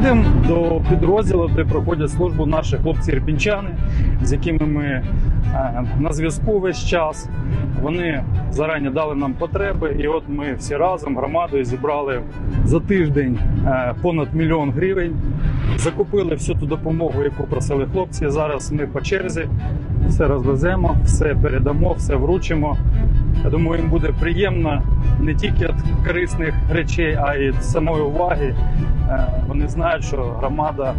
Їдемо до підрозділу, де проходять службу наші хлопці ірпінчани, з якими ми е, на зв'язку весь час. Вони зарані дали нам потреби, і от ми всі разом громадою зібрали за тиждень е, понад мільйон гривень. Закупили всю ту допомогу, яку просили хлопці. Зараз ми по черзі все розвеземо, все передамо, все вручимо. Я думаю, їм буде приємно не тільки від корисних речей, а й від самої уваги. Е, Вони знають, що громада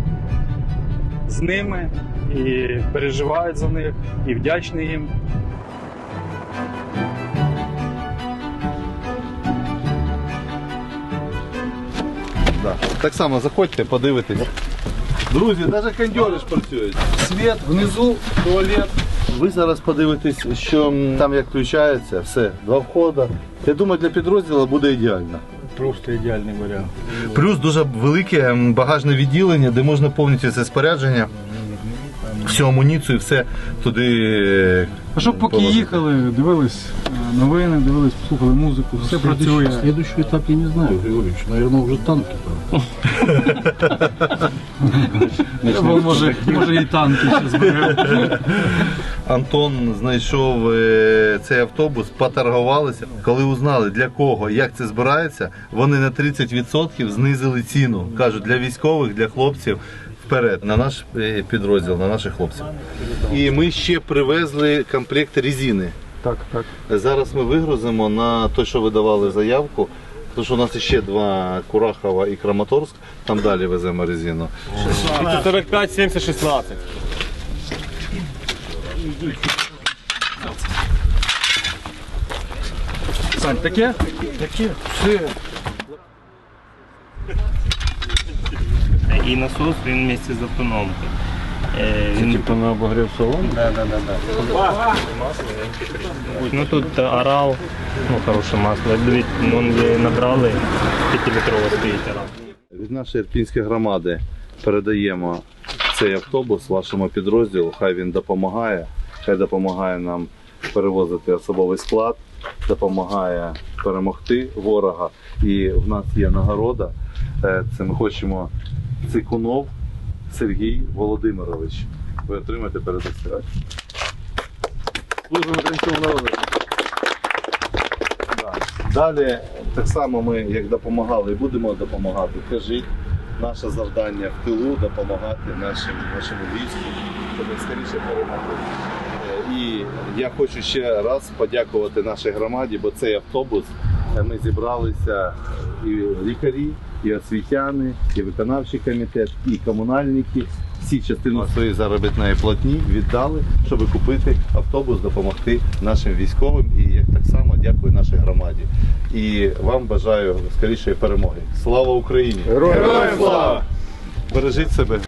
з ними і переживають за них, і вдячні їм. Да. Так само заходьте, подивитесь. Друзі, навіть кондьори ж працюють. Світ, внизу туалет. Ви зараз подивитесь, що там як включається, все, два входи. Я думаю, для підрозділу буде ідеально. Просто ідеальний варіант. Плюс дуже велике багажне відділення, де можна повністю це спорядження, всю амуніцію, все туди. А щоб поки положити. їхали, дивились е, новини, дивились, слухали музику, все працює. Следующий этап я не знаю, Григорьевич. Наверное, уже танки там. Може і танки ще зберемо. Антон знайшов е, цей автобус, поторгувалися. Коли узнали для кого, як це збирається, вони на 30% знизили ціну. Кажуть, для військових, для хлопців. Вперед на наш е, підрозділ, на наших хлопців. І ми ще привезли комплект резини. Так, так. Зараз ми вигрузимо на те, що ви давали заявку. Тому що у нас ще два Курахова і Краматорськ, там далі веземо резину. 45, 70, 16. Сань, таке? Таке. Все. І насос він вместе з автономкою. Е, Він... Типа на обогрев салон. Да, да, да, да. Ну тут орал, ну хороше масло. Дивіться, ну, набрали 5-літрово стоїть орал. Від нашої ірпінської громади передаємо цей автобус вашому підрозділу. Хай він допомагає, хай допомагає нам перевозити особовий склад, допомагає перемогти ворога. І в нас є нагорода. Е, Це ми хочемо Цикунов Сергій Володимирович. Ви отримаєте українському народу. Далі так само ми як допомагали і будемо допомагати. Кажіть, наше завдання в тилу допомагати нашим, нашому війську, щоб скоріше перемогли. Е, І я хочу ще раз подякувати нашій громаді, бо цей автобус е, ми зібралися і лікарі, і освітяни, і виконавчий комітет, і комунальники. Всі частину своєї заробітної платні віддали, щоб купити автобус, допомогти нашим військовим. І як так само дякую нашій громаді. І вам бажаю скорішої перемоги. Слава Україні! Героям слава! Бережіть себе!